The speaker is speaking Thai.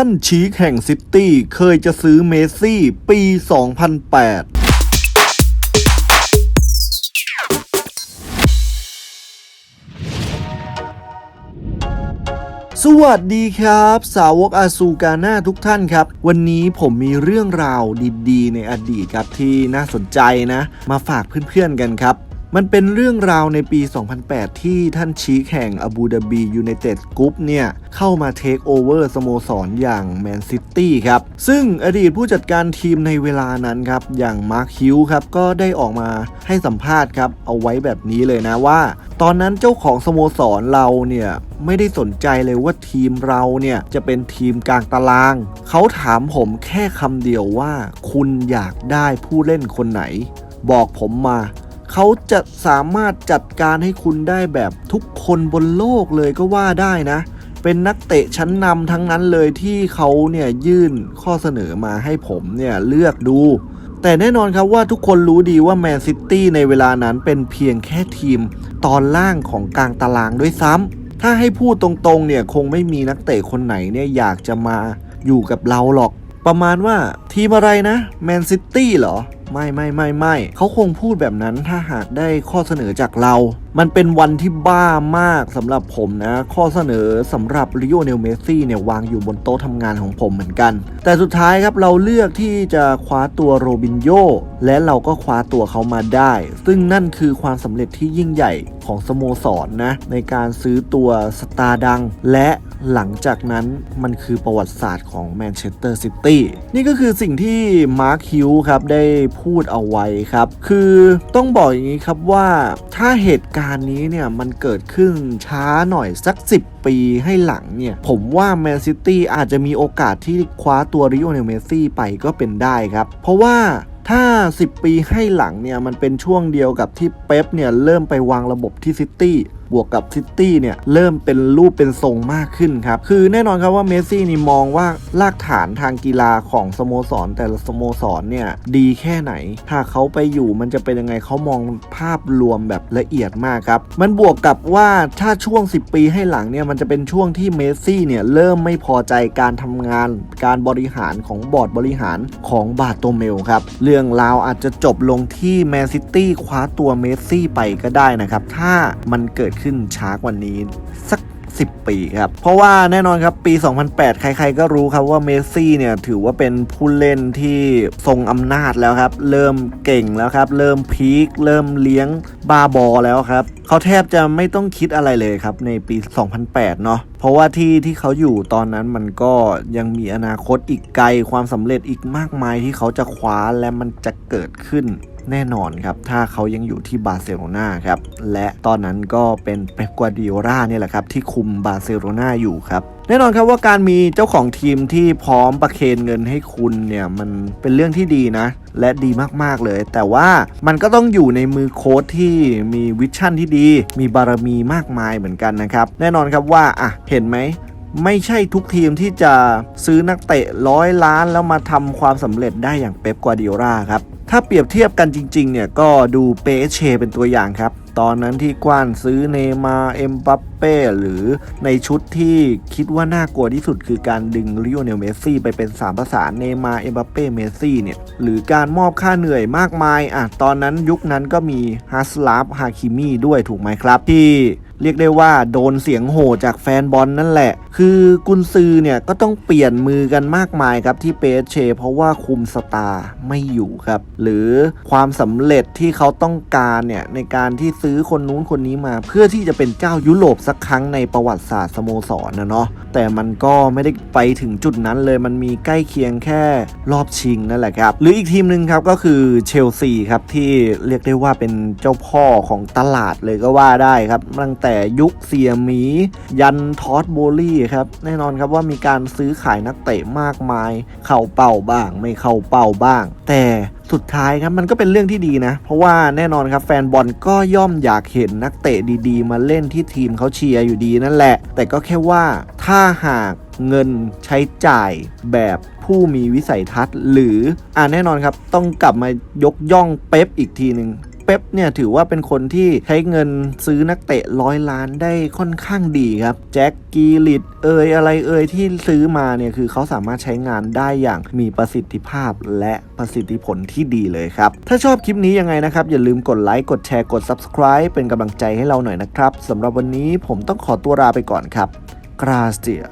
ท่านชี้แข่งซิตี้เคยจะซื้อเมสซี่ ปี 2008สวัสดีครับ สาวกอาซูกาน่าทุกท่านครับ วันนี้ผมมีเรื่องราวดีๆ ในอดีตครับที่น่าสนใจนะ มาฝากเพื่อนๆกันครับ มันเป็นเรื่องราวในปี 2008 ที่ท่านชี้แข่งอาบูดาบียูไนเต็ดกรุ๊ปเนี่ย เข้ามาเทคโอเวอร์สโมสรอย่างแมนซิตี้ครับ ซึ่งอดีตผู้จัดการทีมในเวลานั้นครับ อย่างมาร์คฮิวครับ ก็ได้ออกมาให้สัมภาษณ์ครับ เอาไว้แบบนี้เลยนะว่า ตอนนั้นเจ้าของสโมสรเราเนี่ยไม่ได้สนใจเลยว่าทีมเราเนี่ยจะเป็นทีมกลางตาราง เขาถามผมแค่คำเดียวว่า คุณอยากได้ผู้เล่นคนไหน บอกผมมา เขาจะสามารถจัดการให้คุณได้แบบทุกคนบนโลกเลยก็ว่าได้นะ เป็นนักเตะชั้นนำทั้งนั้นเลยที่เขาเนี่ยยื่นข้อเสนอมาให้ผมเนี่ยเลือกดู แต่แน่นอนครับว่าทุกคนรู้ดีว่าแมนซิตี้ในเวลานั้นเป็นเพียงแค่ทีมตอนล่างของกลางตารางด้วยซ้ำถ้าให้พูดตรงๆเนี่ยคงไม่มีนักเตะคนไหนเนี่ยอยากจะมาอยู่กับเราหรอก ประมาณว่าทีมอะไรนะแมนซิตี้เหรอ ไม่ไม่ไม่ไม่เขาคงพูดแบบนั้นถ้าหากได้ข้อเสนอจากเรามันเป็นวันที่บ้ามากสำหรับผมนะ ข้อเสนอสำหรับริโอเนลเมสซี่เนี่ยวางอยู่บนโต๊ะทำงานของผมเหมือนกัน แต่สุดท้ายครับเราเลือกที่จะคว้าตัวโรบินโยและเราก็คว้าตัวเขามาได้ ซึ่งนั่นคือความสำเร็จที่ยิ่งใหญ่ของสโมสรนนะในการซื้อตัวสตาร์ดัง และหลังจากนั้นมันคือประวัติศาสตร์ของแมนเชสเตอร์ซิตี้นี่ก็คือสิ่งที่มาร์คฮิวครับได้พูดเอาไว้ครับ คือต้องบอกอย่างนี้ครับว่าถ้าเหตุการณ์นี้เนี่ยมันเกิดขึ้นช้าหน่อยสัก 10 ปีให้หลังเนี่ย ผมว่าแมนซิตี้อาจจะมีโอกาสที่คว้าตัวริโอเนลเมสซี่ไปก็เป็นได้ครับ เพราะว่าถ้า 10 ปีให้หลังเนี่ยมันเป็นช่วงเดียวกับที่เป๊ปเนี่ยเริ่มไปวางระบบที่ซิตี้ บวกกับซิตี้เนี่ยเริ่มเป็นรูปเป็นทรงมากขึ้นครับ คือแน่นอนครับว่าเมสซี่นี่มองว่ารากฐานทางกีฬาของสโมสรแต่ละสโมสรเนี่ยดีแค่ไหน ถ้าเขาไปอยู่มันจะเป็นยังไงเขามองภาพรวมแบบละเอียดมากครับ มันบวกกับว่าถ้าช่วง 10 ปีให้หลังเนี่ยมันจะเป็นช่วงที่เมสซี่เนี่ยเริ่มไม่พอใจการทำงาน การบริหารของบอร์ดบริหารของบาโตเมลครับ เรื่องราวอาจจะจบลงที่แมนซิตี้คว้าตัวเมสซี่ไปก็ได้นะครับ ถ้ามันเกิดขึ้นช้ากว่านี้สัก 10 ปีครับ เพราะว่าแน่นอนครับปี 2008 ใครๆก็รู้ครับว่าเมสซี่เนี่ยถือว่าเป็นผู้เล่นที่ทรงอำนาจแล้วครับ เริ่มเก่งแล้วครับ เริ่มพีคเริ่มเลี้ยงบาบอแล้วครับเขาแทบจะไม่ต้องคิดอะไรเลยครับในปี 2008 เนาะเพราะว่าที่ที่เขาอยู่ตอนนั้นมันก็ยังมีอนาคตอีกไกลความสำเร็จอีกมากมายที่เขาจะคว้าและมันจะเกิดขึ้น แน่นอนครับ ถ้าเขายังอยู่ที่บาร์เซโลนาครับ และตอนนั้นก็เป็นเป๊ปกัวดิโอลาเนี่ยแหละครับ ที่คุมบาร์เซโลนาอยู่ครับ แน่นอนครับว่าการมีเจ้าของทีมที่พร้อมประเคนเงินให้คุณเนี่ย มันเป็นเรื่องที่ดีนะ และดีมากๆเลย แต่ว่ามันก็ต้องอยู่ในมือโค้ชที่มีวิชั่นที่ดี มีบารมีมากมายเหมือนกันนะครับ แน่นอนครับว่าอะเห็นไหมไม่ใช่ทุกทีมที่จะซื้อนักเตะร้อยล้านแล้วมาทำความสำเร็จได้อย่างเป๊ปกัวดิโอลาครับ ถ้าเปรียบเทียบกันจริง ๆ เนี่ย ก็ดูเปเชเป็นตัวอย่างครับ ตอนนั้นที่กว้านซื้อเนย์มาเอ็มบัปเป้หรือในชุดที่คิดว่าน่ากลัวที่สุดคือการดึงลิโอเนลเมสซี่ไปเป็น 3 ภาษานเนย์มาเอ็มบัปเป้เมสซี่เนี่ย หรือการมอบค่าเหนื่อยมากมายอะตอนนั้นยุคนั้นก็มีฮัสลาฟฮาคิมีด้วยถูกไหมครับที่ เรียกได้ว่าโดนเสียงโห่จากแฟนบอลนั่นแหละ คือกุนซือเนี่ยก็ต้องเปลี่ยนมือกันมากมายครับที่เปเชเพราะว่าคุมสตาร์ไม่อยู่ครับ หรือความสำเร็จที่เขาต้องการเนี่ยในการที่ซื้อคนนู้นคนนี้มา เพื่อที่จะเป็นเจ้ายุโรปสักครั้งในประวัติศาสตร์สโมสรนะเนาะแต่มันก็ไม่ได้ไปถึงจุดนั้นเลยมันมีใกล้เคียงแค่รอบชิงนั่นแหละครับ หรืออีกทีมหนึ่งครับก็คือเชลซีครับที่เรียกได้ว่าเป็นเจ้าพ่อของตลาดเลยก็ว่าได้ครับตั้งแต่แต่ยุคเสียหมี ยันทอสโบลี่ครับ แน่นอนครับว่ามีการซื้อขายนักเตะมากมาย เข้าเป้าบ้าง ไม่เข้าเป้าบ้าง แต่สุดท้ายครับมันก็เป็นเรื่องที่ดีนะ เพราะว่าแน่นอนครับแฟนบอลก็ย่อมอยากเห็นนักเตะดีๆ มาเล่นที่ทีมเขาเชียร์อยู่ดีนั่นแหละ แต่ก็แค่ว่าถ้าหากเงินใช้จ่ายแบบผู้มีวิสัยทัศน์ หรืออ่าแน่นอนครับต้องกลับมายกย่องเป๊ปอีกทีหนึ่ง เป๊ปเนี่ยถือว่าเป็นคนที่ใช้เงินซื้อนักเตะร้อยล้านได้ค่อนข้างดีครับ แจ็คกีลิตเอยอะไรเอยที่ซื้อมาเนี่ยคือเขาสามารถใช้งานได้อย่างมีประสิทธิภาพและประสิทธิผลที่ดีเลยครับ ถ้าชอบคลิปนี้ยังไงนะครับ อย่าลืมกดไลค์กดแชร์กด subscribe เป็นกำลังใจให้เราหน่อยนะครับสำหรับวันนี้ผมต้องขอตัวลาไปก่อนครับกราเซีย